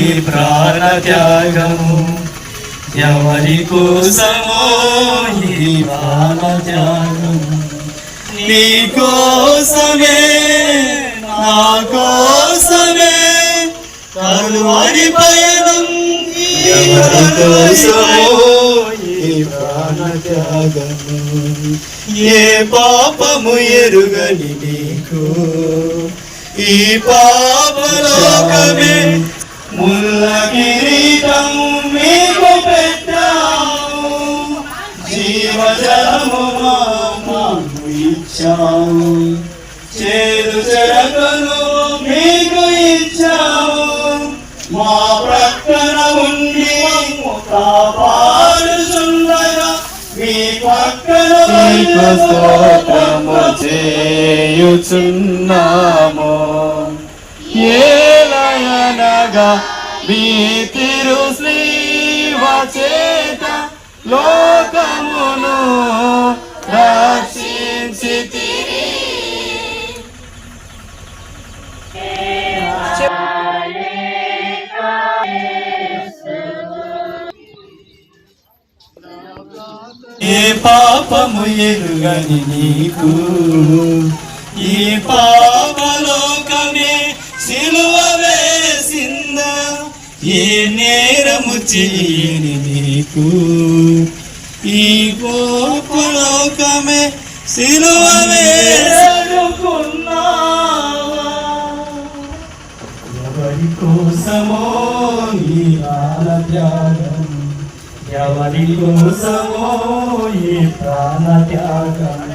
ఈ ప్రాణ త్యాగము ఎవరి కోసమో ఈ ప్రాణ త్యాగము నీ కోసమే నా కోసమే కలువరి పయనం ఎవరి కోసమో ఈ ప్రాణ త్యాగము ఏ పాపము ఎరుగని నీకు ఈ పాపలోకమే ముల్ల కిరీటం మీకు పెట్టాము. జీవజలము మాకు ఇచ్చాము. చేదు చెరకను మీకు ఇచ్చాము. మా ప్రక్కన ఉండి కాపాడుచుండగా మీ పక్కన స్తోత్రము చేయుచున్నాము. ఏలయనగా మీ తిరు శ్రీవ చేత లోకమును రక్షించి ఏ పాపము ఎరుగని నీకు ఈ పాపలోకమే సిలువ ఏ నేరము చేయని నీకు? ఈ గోపలోకమే సిలువ ఎవరి కోసమో ఈ బాలత్యాగం ఎవరి కోసమో ఈ ప్రాణత్యాగం